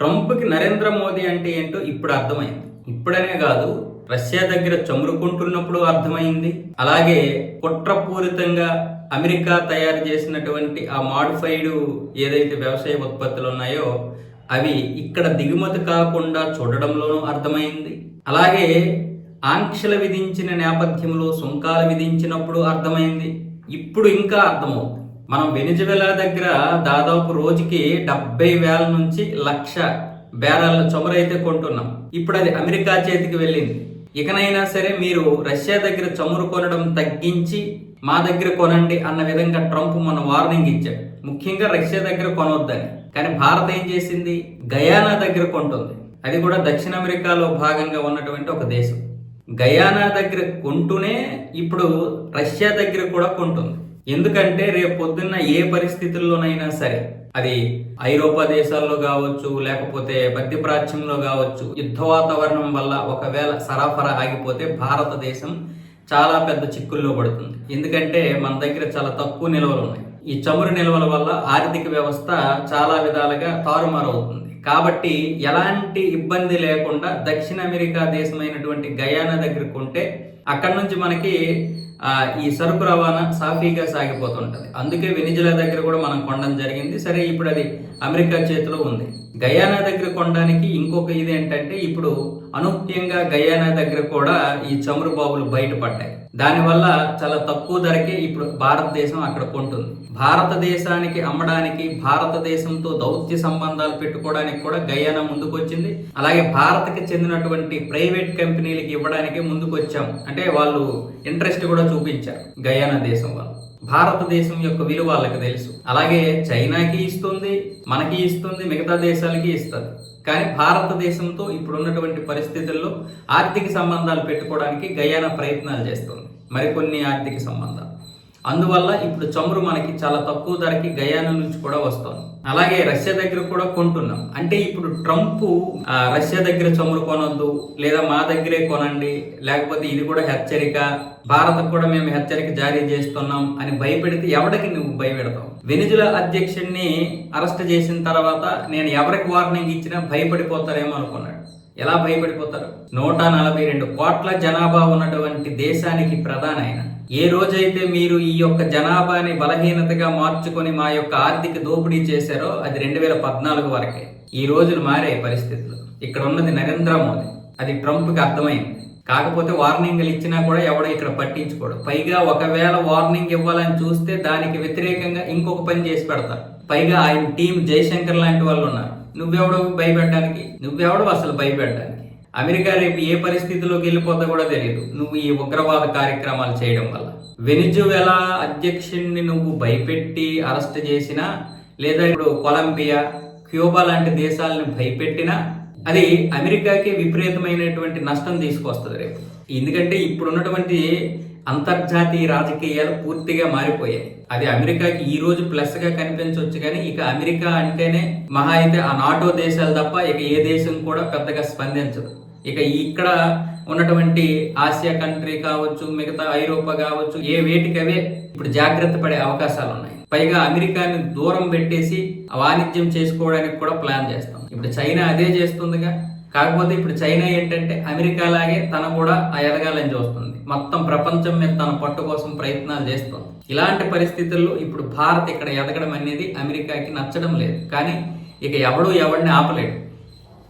ట్రంప్కి నరేంద్ర మోదీ అంటే ఏంటో ఇప్పుడు అర్థమైంది. ఇప్పుడనే కాదు రష్యా దగ్గర చమురుకుంటున్నప్పుడు అర్థమైంది. అలాగే కుట్రపూరితంగా అమెరికా తయారు చేసినటువంటి ఆ మాడిఫైడ్ ఏదైతే వ్యవసాయ ఉత్పత్తులు ఉన్నాయో అవి ఇక్కడ దిగుమతి కాకుండా చూడడంలోనూ అర్థమైంది. అలాగే ఆంక్షలు విధించిన నేపథ్యంలో సుంకాలు విధించినప్పుడు అర్థమైంది. ఇప్పుడు ఇంకా అర్థమవుతుంది. మనం వెనిజువెలా దగ్గర దాదాపు రోజుకి డెబ్బై వేల నుంచి లక్ష బేరాల చమురైతే కొంటున్నాం. ఇప్పుడు అది అమెరికా చేతికి వెళ్ళింది. ఇకనైనా సరే మీరు రష్యా దగ్గర చమురు కొనడం తగ్గించి మా దగ్గర కొనండి అన్న విధంగా ట్రంప్ మొన్న వార్నింగ్ ఇచ్చాడు. ముఖ్యంగా రష్యా దగ్గర కొనవద్దని కానీ భారత్ ఏం చేసింది? గయానా దగ్గర కొంటుంది. అది కూడా దక్షిణ అమెరికాలో భాగంగా ఉన్నటువంటి ఒక దేశం. గయానా దగ్గర కొంటూనే ఇప్పుడు రష్యా దగ్గర కూడా కొంటుంది. ఎందుకంటే రేపు పొద్దున్న ఏ పరిస్థితుల్లోనైనా సరే అది ఐరోపా దేశాల్లో కావచ్చు లేకపోతే మధ్యప్రాచ్యంలో కావచ్చు యుద్ధ వాతావరణం వల్ల ఒకవేళ సరఫరా ఆగిపోతే భారతదేశం చాలా పెద్ద చిక్కుల్లో పడుతుంది. ఎందుకంటే మన దగ్గర చాలా తక్కువ నిల్వలు ఉన్నాయి. ఈ చమురు నిల్వల వల్ల ఆర్థిక వ్యవస్థ చాలా విధాలుగా తారుమారవుతుంది. కాబట్టి ఎలాంటి ఇబ్బంది లేకుండా దక్షిణ అమెరికా దేశమైనటువంటి గయానా దగ్గర కొంటే అక్కడ నుంచి మనకి ఈ సరుకు రవాణా సాఫీగా సాగిపోతుంటుంది. అందుకే వెనిజులా దగ్గర కూడా మనం కొనడం జరిగింది. సరే ఇప్పుడు అది అమెరికా చేతిలో ఉంది. గయానా దగ్గర కొనడానికి ఇంకొక ఇది ఏంటంటే ఇప్పుడు అనూహ్యంగా గయానా దగ్గర కూడా ఈ చమురు బాబులు బయటపడ్డాయి దానివల్ల చాలా తక్కువ ధరకే ఇప్పుడు భారతదేశం అక్కడ కొంటుంది. భారతదేశానికి అమ్మడానికి భారతదేశంతో దౌత్య సంబంధాలు పెట్టుకోవడానికి కూడా గయానా ముందుకొచ్చింది. అలాగే భారత్కి చెందినటువంటి ప్రైవేట్ కంపెనీలకి ఇవ్వడానికి ముందుకొచ్చాం. అంటే వాళ్ళు ఇంట్రెస్ట్ కూడా చూపించారు గయానా దేశం వాళ్ళు భారతదేశం యొక్క విలువ వాళ్ళకి తెలుసు. అలాగే చైనాకి ఇస్తుంది మనకి ఇస్తుంది మిగతా దేశం దేశాలకి ఇస్తారు. కానీ భారతదేశంతో ఇప్పుడున్నటువంటి పరిస్థితుల్లో ఆర్థిక సంబంధాలు పెట్టుకోవడానికి గయానా ప్రయత్నాలు చేస్తుంది. మరికొన్ని ఆర్థిక సంబంధాలు. అందువల్ల ఇప్పుడు చమురు మనకి చాలా తక్కువ ధరకి గయానా నుంచి కూడా వస్తుంది. అలాగే రష్యా దగ్గర కూడా కొంటున్నాం. అంటే ఇప్పుడు ట్రంప్ ఆ, రష్యా దగ్గర చమురు కొనొద్దు లేదా మా దగ్గరే కొనండి లేకపోతే ఇది కూడా హెచ్చరిక భారత్ కూడా మేము హెచ్చరిక జారీ చేస్తున్నాం అని భయపెడితే ఎవరికి నువ్వు భయపెడతావు? వెనిజులా అధ్యక్షుడిని అరెస్ట్ చేసిన తర్వాత నేను ఎవరికి వార్నింగ్ ఇచ్చినా భయపడిపోతారేమో అనుకున్నాడు. ఎలా భయపడిపోతారు? నూట నలభై రెండు కోట్ల జనాభా ఉన్నటువంటి దేశానికి ప్రధాన ఆయన. ఏ రోజైతే మీరు ఈ యొక్క జనాభాని బలహీనతగా మార్చుకొని మా యొక్క ఆర్థిక దోపిడీ చేశారో అది రెండు వేల పద్నాలుగు వరకే. ఈ రోజులు మారే పరిస్థితులు. ఇక్కడ ఉన్నది నరేంద్ర మోదీ. అది ట్రంప్కి అర్థమైంది. కాకపోతే వార్నింగ్లు ఇచ్చినా కూడా ఎవడో ఇక్కడ పట్టించుకోడు. పైగా ఒకవేళ వార్నింగ్ ఇవ్వాలని చూస్తే దానికి వ్యతిరేకంగా ఇంకొక పని చేసి పెడతారు. పైగా ఆయన టీం జయశంకర్ లాంటి వాళ్ళు ఉన్నారు. నువ్వెవడో భయపెట్టడానికి? నువ్వెవడు అసలు భయపెట్టడానికి? అమెరికా రేపు ఏ పరిస్థితిలోకి వెళ్ళిపోతా కూడా తెలియదు నువ్వు ఈ ఉగ్రవాద కార్యక్రమాలు చేయడం వల్ల. వెనిజువెలా అధ్యక్షుడిని నువ్వు భయపెట్టి అరెస్ట్ చేసినా లేదా ఇప్పుడు కొలంబియా క్యూబా లాంటి దేశాలను భయపెట్టినా అది అమెరికాకి విపరీతమైనటువంటి నష్టం తీసుకొస్తుంది రేపు. ఎందుకంటే ఇప్పుడు ఉన్నటువంటి అంతర్జాతీయ రాజకీయాలు పూర్తిగా మారిపోయాయి. అది అమెరికాకి ఈ రోజు ప్లస్గా కనిపించవచ్చు కానీ ఇక అమెరికా అంటేనే మహా అయితే ఆ నాటో దేశాలు తప్ప ఇక ఏ దేశం కూడా పెద్దగా స్పందించదు. ఇక ఇక్కడ ఉన్నటువంటి ఆసియా కంట్రీ కావచ్చు మిగతా ఐరోపా కావచ్చు ఏ వేటికవే ఇప్పుడు జాగ్రత్త పడే అవకాశాలు ఉన్నాయి. పైగా అమెరికాని దూరం పెట్టేసి వాణిజ్యం చేసుకోవడానికి కూడా ప్లాన్ చేస్తాం. ఇప్పుడు చైనా అదే చేస్తుందిగా. కాకపోతే ఇప్పుడు చైనా ఏంటంటే అమెరికా లాగే తన కూడా ఆ ఎదగాలని చూస్తుంది. మొత్తం ప్రపంచం మీద తన పట్టు కోసం ప్రయత్నాలు చేస్తుంది. ఇలాంటి పరిస్థితుల్లో ఇప్పుడు భారత్ ఇక్కడ ఎదగడం అనేది అమెరికాకి నచ్చడం లేదు. కానీ ఇక ఎవడు ఎవడిని ఆపలేడు.